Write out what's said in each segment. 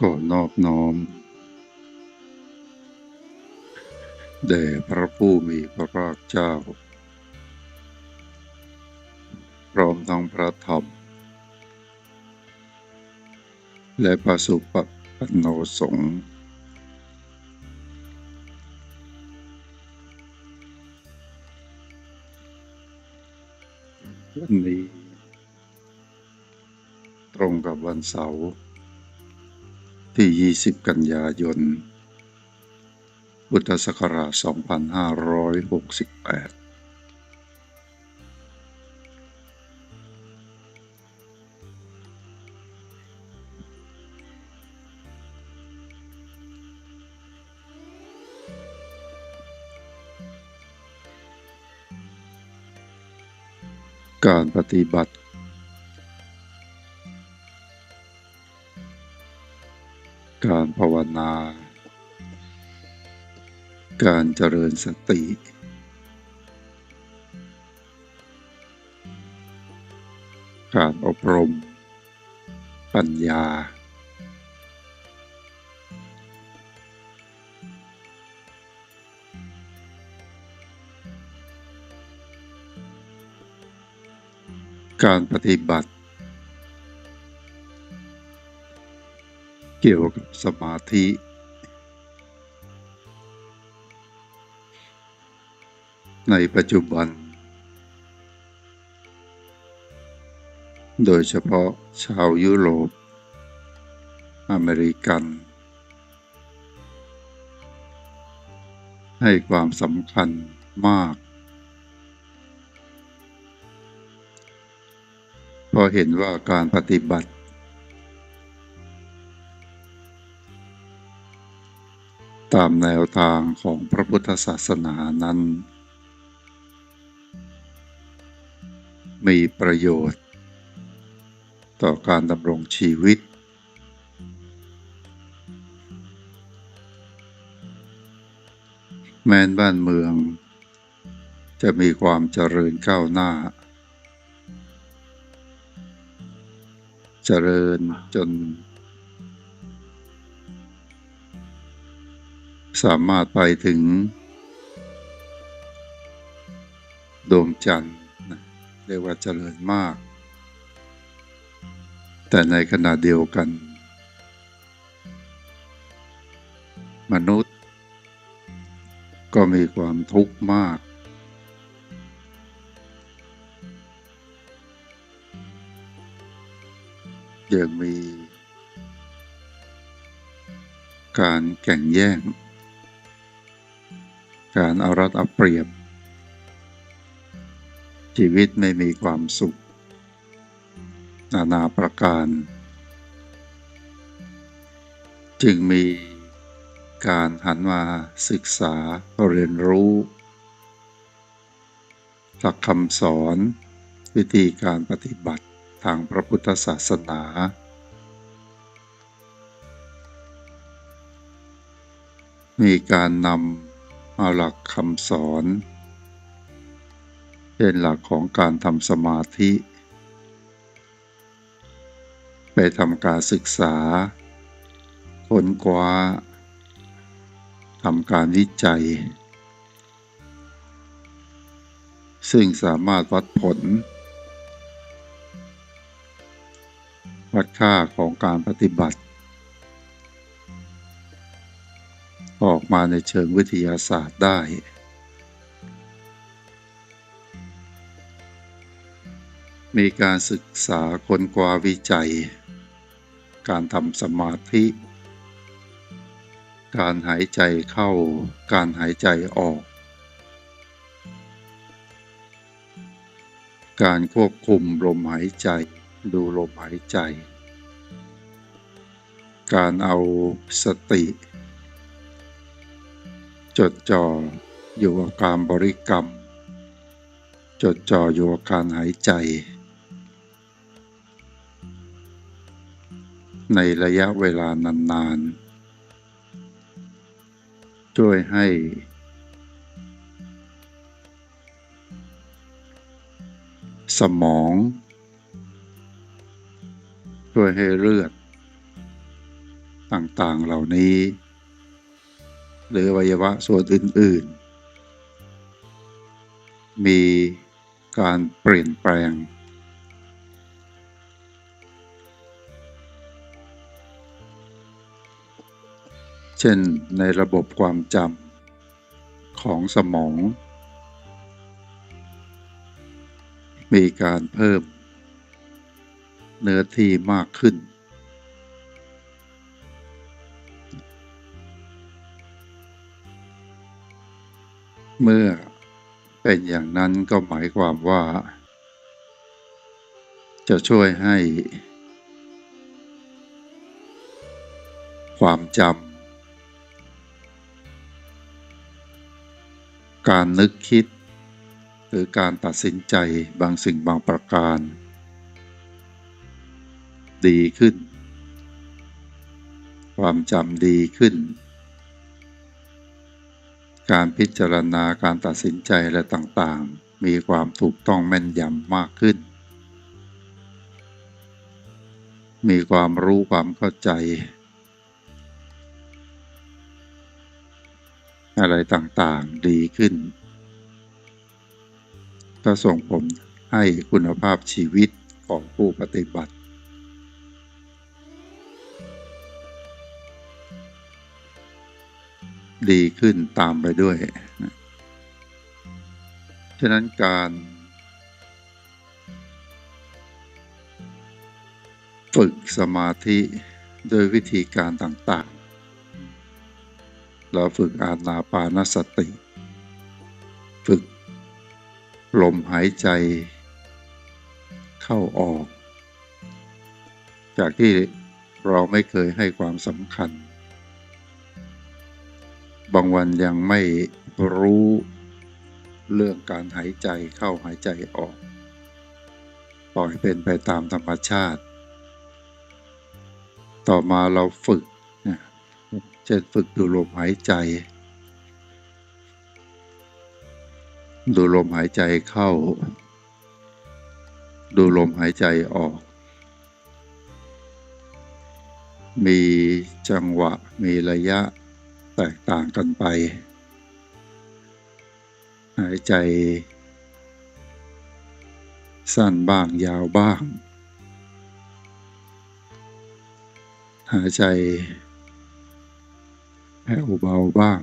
ขอนอบน้อมแด่พระผู้มีพระภาคเจ้า พร้อมทั้งพระธรรม และพระสุปปันโนสงฆ์วันนี้ ตรงกับวันเสาร์ ที่ 20 กันยายน พุทธศักราช 2568การปฏิบัติ การภาวนา การเจริญสติ การอบรม ปัญญา การปฏิบัติ กี่ยวกับสมาธิ ในปัจจุบัน โดยเฉพาะชาวยุโรป อเมริกัน ให้ความสำคัญมากเพราะเห็นว่าการปฏิบัติ ตามแนวทางของพระพุทธศาสนานั้น มีประโยชน์ ต่อการดำรงชีวิต แม้นบ้านเมือง จะมีความเจริญก้าวหน้า เจริญจน สามารถไปถึง ดวงจันทร์เรียกว่าเจริญมาก แต่ในขณะเดียวกัน มนุษย์ ก็มีความทุกข์มาก ยังมีการแข่งแย่ง การเอารัดเอาเปรียบ ชีวิตไม่มีความสุข นานาประการ จึงมีการหันมาศึกษาเรียนรู้ หลักคำสอนวิธีการปฏิบัติทางพระพุทธศาสนา มีการนำ เอาหลักคำสอนเป็นหลักของการทำสมาธิ ไปทำการศึกษาค้นคว้าทำการวิจัย ซึ่งสามารถวัดผล วัดค่าของการปฏิบัติออก มาในเชิงวิทยาศาสตร์ได้ มีการศึกษาค้นคว้าวิจัย การทำสมาธิ การหายใจเข้า การหายใจออก การควบคุมลมหายใจ ดูลมหายใจการเอาสติ จดจ่ออยู่กับการบริกรรม จดจ่ออยู่กับการหายใจ ในระยะเวลานานๆ ช่วยให้ สมอง ช่วยให้เลือด ต่างๆเหล่านี้ หรืออวัยวะส่วนอื่น ๆ มีการเปลี่ยนแปลง เช่นในระบบความจำของสมอง มีการเพิ่มเนื้อที่มากขึ้น เมื่อเป็นอย่างนั้นก็หมายความว่า จะช่วยให้ ความจำการนึกคิด หรือการตัดสินใจบางสิ่งบางประการ ดีขึ้น ความจำดีขึ้น การพิจารณาการตัดสินใจและต่างๆ มีความถูกต้องแม่นยำมากขึ้น มีความรู้ความเข้าใจ อะไรต่างๆดีขึ้น ก็ส่งผลให้คุณภาพชีวิตของผู้ปฏิบัติ ดีขึ้นตามไปด้วยนะฉะนั้นการ ฝึกสมาธิโดยวิธีการต่างๆ เราฝึกอานาปานสติ ฝึกลมหายใจเข้าออก จากที่เราไม่เคยให้ความสำคัญ บางวันยังไม่รู้เรื่องการหายใจเข้าหายใจออก ปล่อยเป็นไปตามธรรมชาติ ต่อมาเราฝึกนะเช่นฝึกดูลมหายใจ ดูลมหายใจเข้า ดูลมหายใจออก มีจังหวะมีระยะ แตกต่างกันไป หายใจ สั้นบ้างยาวบ้าง หายใจแผ่วเบาบ้าง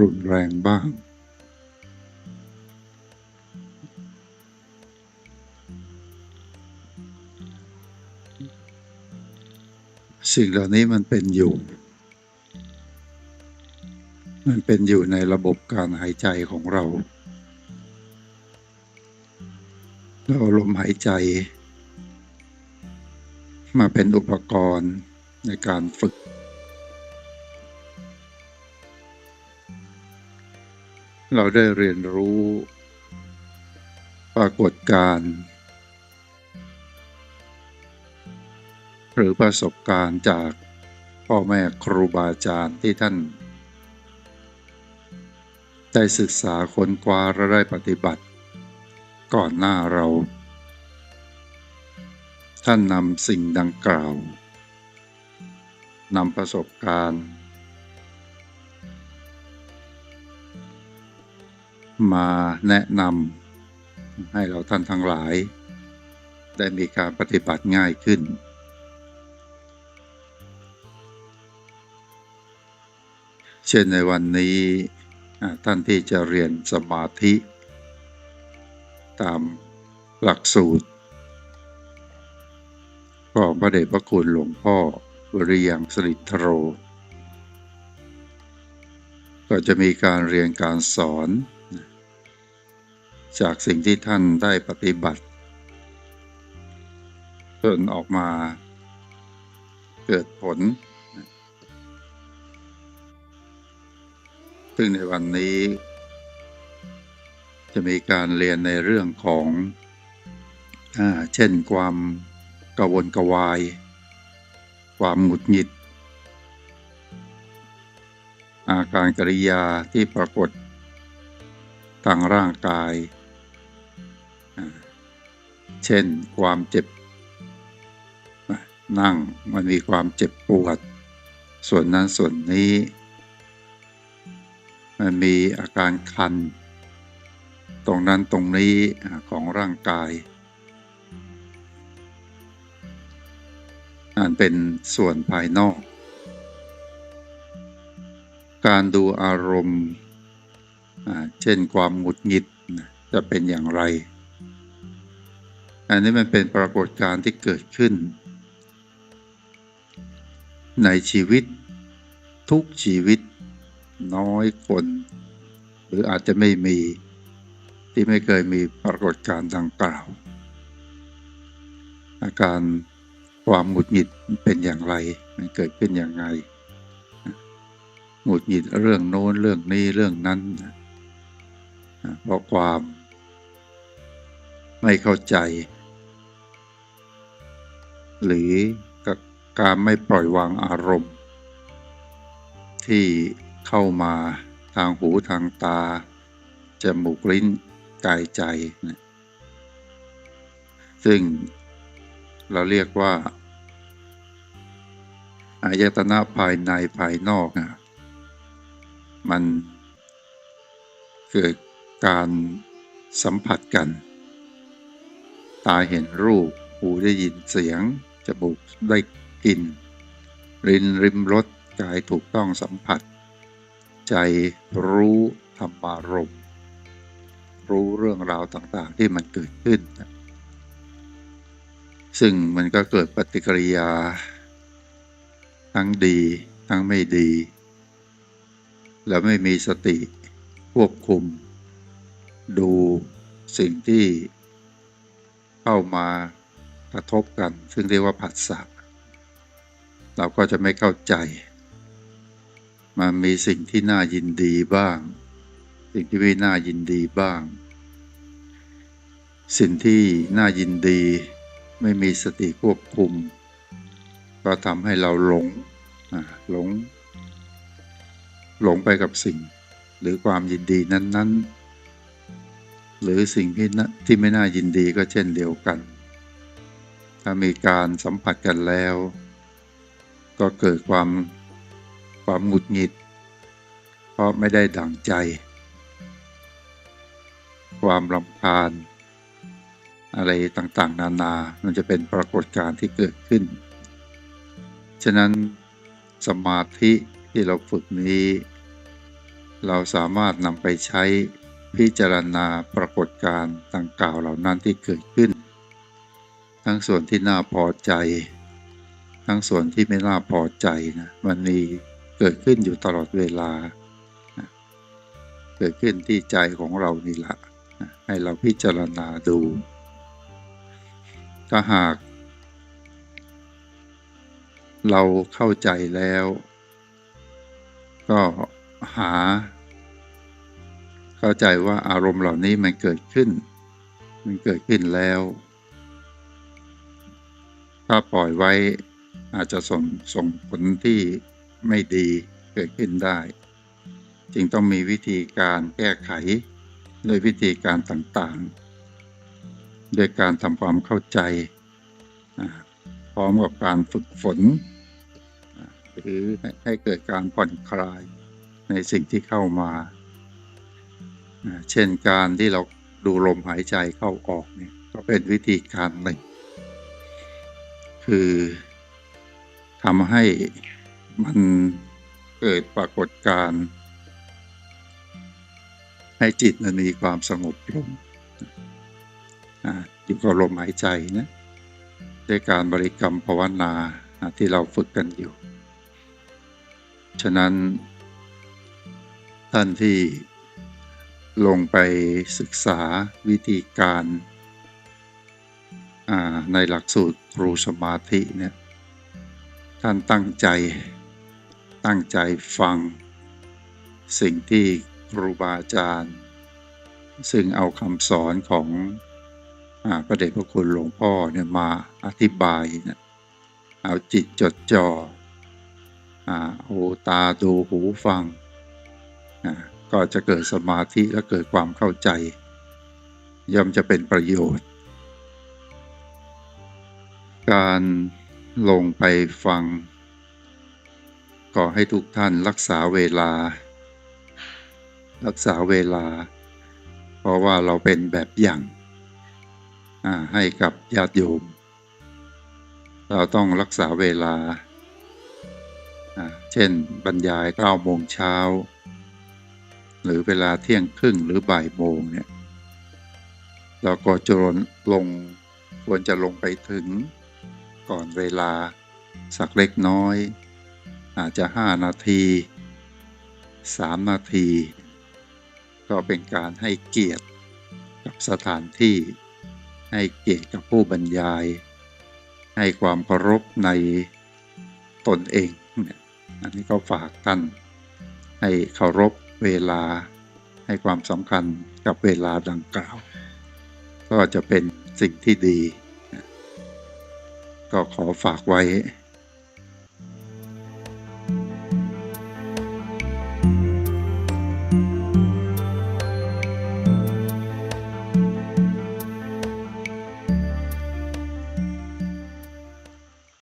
รุนแรงบ้าง สิ่งเหล่านี้มันเป็นอยู่ มันเป็นอยู่ในระบบการหายใจของเรา เราลมหายใจ มาเป็นอุปกรณ์ในการฝึก เราได้เรียนรู้ ปรากฏการณ์หรือประสบการณ์จากพ่อแม่ครูบาอาจารย์ที่ท่าน ได้ศึกษาค้นคว้าและได้ปฏิบัติ ก่อนหน้าเรา ท่านนำสิ่งดังกล่าวนำประสบการณ์ มาแนะนำให้เราท่านทั้งหลาย ได้มีการปฏิบัติง่ายขึ้น เช่นในวันนี้ ท่านที่จะเรียนสมาธิ ตามหลักสูตรของพระเดชพระคุณหลวงพ่อวริยังสริทโร ก็จะมีการเรียนการสอน จากสิ่งที่ท่านได้ปฏิบัติจนออกมาเกิดผล ซึ่งในวันนี้ จะมีการเรียนในเรื่องของอเช่นความกระวนกระวาย ความหงุดหงิด อาการกริยาที่ปรากฏทางร่างกาย เช่นความเจ็บ นั่งมันมีความเจ็บปวด ส่วนนั้นส่วนนี้ มันมีอาการคัน ตรงนั้นตรงนี้ของร่างกายอันเป็นส่วนภายนอก การดูอารมณ์ เช่นความหงุดหงิดจะเป็นอย่างไร อันนี้มันเป็นปรากฏการณ์ที่เกิดขึ้น ในชีวิตทุกชีวิต น้อยคน หรืออาจจะไม่มีที่ไม่เคยมีปรากฏการณ์ดังกล่าว อาการความหงุดหงิดเป็นอย่างไร มันเกิดขึ้นอย่างไงหงุดหงิดเรื่องโน้นเรื่องนี้เรื่องนั้นนะเพราะความไม่เข้าใจ หรือการไม่ปล่อยวางอารมณ์ ที่ เข้ามาทางหูทางตา จมูกลิ้นกายใจนะซึ่งเราเรียกว่า อายตนะภายในภายนอกนะมันเกิดการสัมผัสกัน ตาเห็นรูป หูได้ยินเสียง จมูกได้กลิ่นรินริมรสกายถูกต้องสัมผัส ใจรู้ธรรมารมรู้เรื่องราวต่างๆที่มันเกิดขึ้น ซึ่งมันก็เกิดปฏิกิริยา ทั้งดี ทั้งไม่ดี แล้วไม่มีสติควบคุม ดูสิ่งที่เข้ามากระทบกัน ซึ่งเรียกว่าผัสสะเราก็จะไม่เข้าใจ มันมีสิ่งที่น่ายินดีบ้าง สิ่งที่ไม่น่ายินดีบ้าง สิ่งที่น่ายินดีไม่มีสติควบคุม ก็ทำให้เราหลงหลง หลงไปกับสิ่ง หรือความยินดีนั้น ๆ หรือสิ่งที่ที่ไม่น่ายินดีก็เช่นเดียวกัน ถ้ามีการสัมผัสกันแล้ว ก็เกิดความ ความหงุดหงิด เพราะไม่ได้ดั่งใจ ความรำคาญ อะไรต่างๆ นานา มันจะเป็นปรากฏการณ์ที่เกิดขึ้น ฉะนั้นสมาธิที่เราฝึกนี้ เราสามารถนำไปใช้พิจารณาปรากฏการณ์ต่างกล่าวเหล่านั้นที่เกิดขึ้น ทั้งส่วนที่น่าพอใจ ทั้งส่วนที่ไม่น่าพอใจนะมันมี กิดขึ้นอยู่ตลอดเวลา เกิดขึ้นที่ใจของเรานี่แหละให้เราพิจารณาดู ถ้าหาก เราเข้าใจแล้ว ก็หา เข้าใจว่าอารมณ์เหล่านี้มันเกิดขึ้น มันเกิดขึ้นแล้ว ถ้าปล่อยไว้อาจจะส่งส่งผลที่ ไม่ดีเกิดขึ้นได้ จึงต้องมีวิธีการแก้ไขโดยวิธีการต่างๆ โดยการทำความเข้าใจ พร้อมกับการฝึกฝน หรือให้เกิดการผ่อนคลายในสิ่งที่เข้ามา เช่นการที่เราดูลมหายใจเข้าออกเนี่ยก็เป็นวิธีการหนึ่ง คือทำให้ มันเกิดปรากฏการณ์ให้จิตมันมีความสงบลงอยู่กับลมหายใจนะด้วยการบริกรรมภาวนาที่เราฝึกกันอยู่ ฉะนั้น ท่านที่ลงไปศึกษาวิธีการในหลักสูตรครูสมาธิเนี่ยท่านตั้งใจ ตั้งใจฟัง สิ่งที่ครูบาอาจารย์ ซึ่งเอาคำสอนของอพระเดชพระคุณหลวงพ่อเนี่ยมาอธิบายเนี่ยเอาจิตจดจอ่อหูตาดูหูฟัง ก็จะเกิดสมาธิและเกิดความเข้าใจ ย่อมจะเป็นประโยชน์ การลงไปฟัง ขอให้ทุกท่านรักษาเวลา รักษาเวลา เพราะว่าเราเป็นแบบอย่างให้กับญาติโยม เราต้องรักษาเวลาอ่าเช่นบรรยาย9โมงเช้า หรือเวลาเที่ยงครึ่งหรือบ่ายโมงเนี่ย เราก็จะลงควรจะลงไปถึงก่อนเวลาสักเล็กน้อย อาจจะ 5 นาที 3 นาที ก็เป็นการให้เกียรติกับสถานที่ ให้เกียรติกับผู้บรรยาย ให้ความเคารพในตนเองเนี่ยอันนี้ก็ฝากท่านให้เคารพเวลา ให้ความสำคัญกับเวลาดังกล่าว ก็จะเป็นสิ่งที่ดี ก็ขอฝากไว้